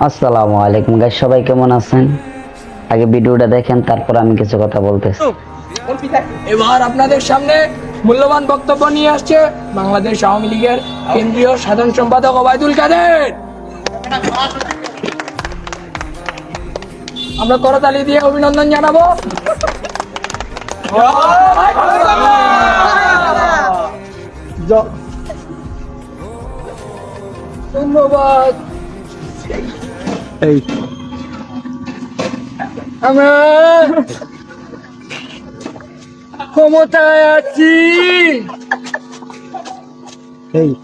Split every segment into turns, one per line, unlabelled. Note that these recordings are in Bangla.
আসসালামু আলাইকুম। গাইস সবাই কেমন আছেন? আগে ভিডিওটা দেখেন, তারপর আমি কিছু কথা বলতেছি।
এবার আপনাদের সামনে মূল্যবান বক্তব্য নিয়ে আসছে বাংলাদেশ আওয়ামী লীগের কেন্দ্রীয় সাধারণ সম্পাদক ওবায়দুল কাদের। আমরা করতালি দিয়ে অভিনন্দন জানাব। জ- ধন্যবাদ আমরা ক্ষমতায় আছি।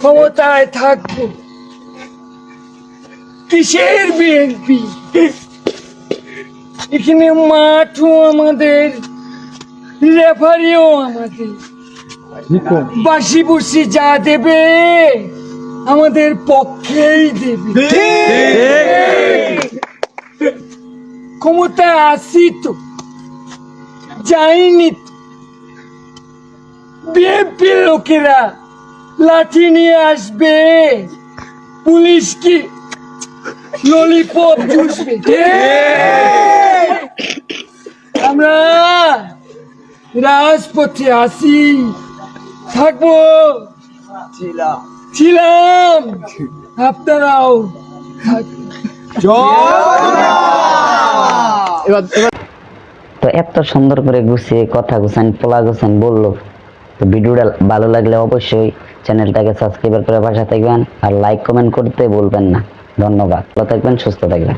ক্ষমতায় থাকব। কিসের বিএনপি এখানে মাঠও আমাদের রেফারিও আমাদের। বাসি বুসি যা দেবে। আমাদের পক্ষেই দেবে। ক্ষমতায় আসি তো যাইনি তো। বিএনপির লোকেরা লাঠি নিয়ে আসবে। পুলিশ কি ললিপপ চুষবে আমরা রাজপথে আসি থাকব। ছিলাম। আপনারাও। থাকবেন।
তো এত সুন্দর করে গুছিয়ে কথা গুছান পোলা গুছান বলল। তো ভিডিওটা ভালো লাগলে অবশ্যই চ্যানেলটাকে সাবস্ক্রাইব করে পাশে থাকবেন আর লাইক কমেন্ট করতে বলবেন না। ধন্যবাদ। ভালো থাকবেন সুস্থ থাকবেন।